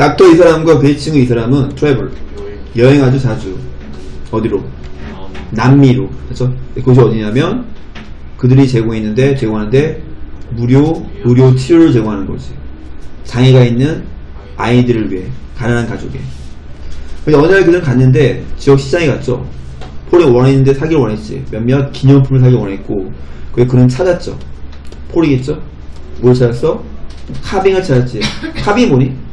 닥터 이 사람과 그의 친구 이 사람은 트래블 여행 아주 자주. 어디로? 남미로. 그렇죠? 그곳이 어디냐면 그들이 제공했는데 제공하는데 무료 의료 치료를 제공하는 거지. 장애가 있는 아이들을 위해 가난한 가족에. 근데 어느 날 그들은 갔는데 지역 시장에 갔죠. 폴이 원했는데 사기를 원했지. 몇몇 기념품을 사기 원했고 그래서 그는 찾았죠. 폴이겠죠? 뭘 찾았어? 카빙을 찾았지. 카빙이 뭐니?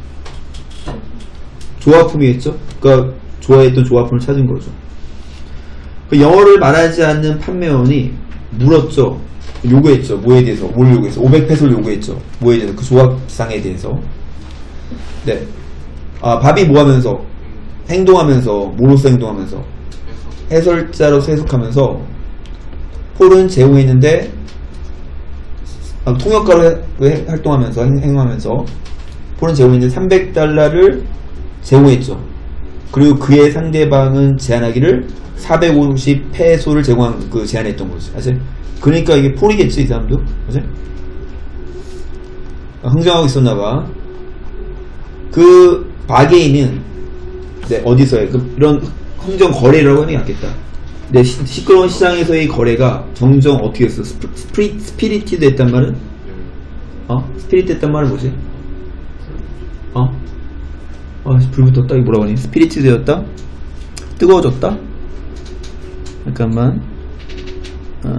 조화품이겠죠 그러니까 좋아했던 조화품을 찾은 거죠 그 영어를 말하지 않는 판매원이 물었죠. 요구했죠. 뭐에 대해서? 뭘 요구했어? 500페소를 요구했죠. 뭐에 대해서? 그 조합상에 대해서. 네. 아, 밥이 뭐 하면서? 행동하면서, 뭐로서 행동하면서? 해설자로서 해석하면서, 폴은 제공했는데, 아, 통역가로 활동하면서, 행- 행동하면서, 폴은 제공했는데 300달러를 제공했죠. 그리고 그의 상대방은 제안하기를 450 페소를 제공한 그 제안했던 거지. 사실 그러니까 이게 폴이겠지 이 사람도. 그지? 아, 흥정하고 있었나 봐. 그 바게인은 네, 어디서의 그 이런 흥정 거래라고 하는 게 낫겠다. 네, 시, 시끄러운 시장에서의 거래가 정정 어떻게 했어? 스프리, 스피리티드 했단 말은? 어? 스피리트 했단 말은 뭐지? 어? 아, 불 붙었다. 이거 뭐라고 하니? 스피리트 되었다? 뜨거워졌다? 잠깐만. 어,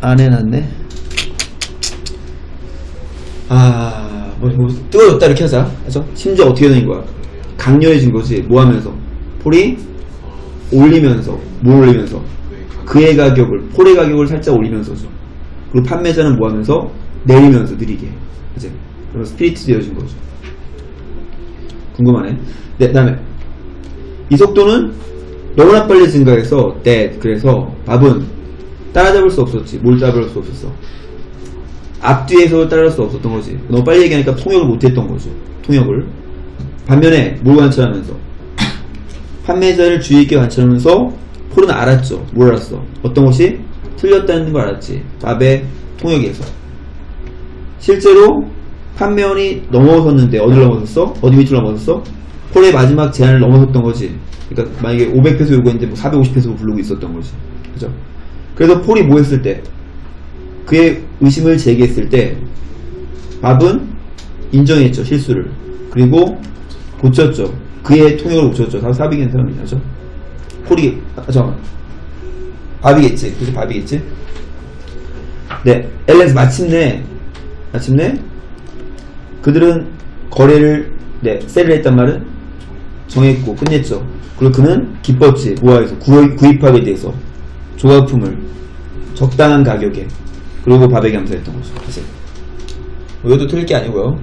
안 해놨네. 아, 뭐, 뭐, 뜨거워졌다. 이렇게 하자. 그죠? 심지어 어떻게 되는 거야? 강렬해진 거지. 뭐 하면서? 폴이 올리면서, 뭘 올리면서? 그의 가격을, 폴의 가격을 살짝 올리면서죠. 그리고 판매자는 뭐 하면서? 내리면서 느리게. 그지? 그래서 스피리트 되어진 거죠. 궁금하네. 네, 다음에 이 속도는 너무나 빨리 증가해서 that 그래서 밥은 따라잡을 수 없었지. 뭘 따라잡을 수 없었어? 앞뒤에서 따라갈 수 없었던 거지. 너무 빨리 얘기하니까 통역을 못했던 거죠. 통역을. 반면에 뭘 관찰하면서 판매자를 주의 있게 관찰하면서 폴은 알았죠. 뭘 알았어? 어떤 것이 틀렸다는 걸 알았지. 밥의 통역에서. 실제로 판매원이 넘어섰는데 어디를 넘어섰어? 어디 밑으로 넘어섰어? 폴의 마지막 제한을 넘어섰던 거지. 그러니까 만약에 500페소 요구했는데 뭐 450페소 부르고 있었던 거지. 그죠? 그래서 폴이 뭐 했을 때? 그의 의심을 제기했을 때 밥은 인정했죠 실수를 그리고 고쳤죠 그의 통역을 고쳤죠 다 사비긴 사람이죠 폴이 아 잠깐만 밥이겠지 그래서 밥이겠지 네 엘렌스 마침내 마침내 그들은 거래를 네 셀을 했단 말은 정했고 끝냈죠. 그리고 그는 기뻤지 모아에서 구입, 구입하게 돼서 조합품을 적당한 가격에 그리고 밥에 감사했던 거죠. 사실 이것도 틀릴 게 아니고요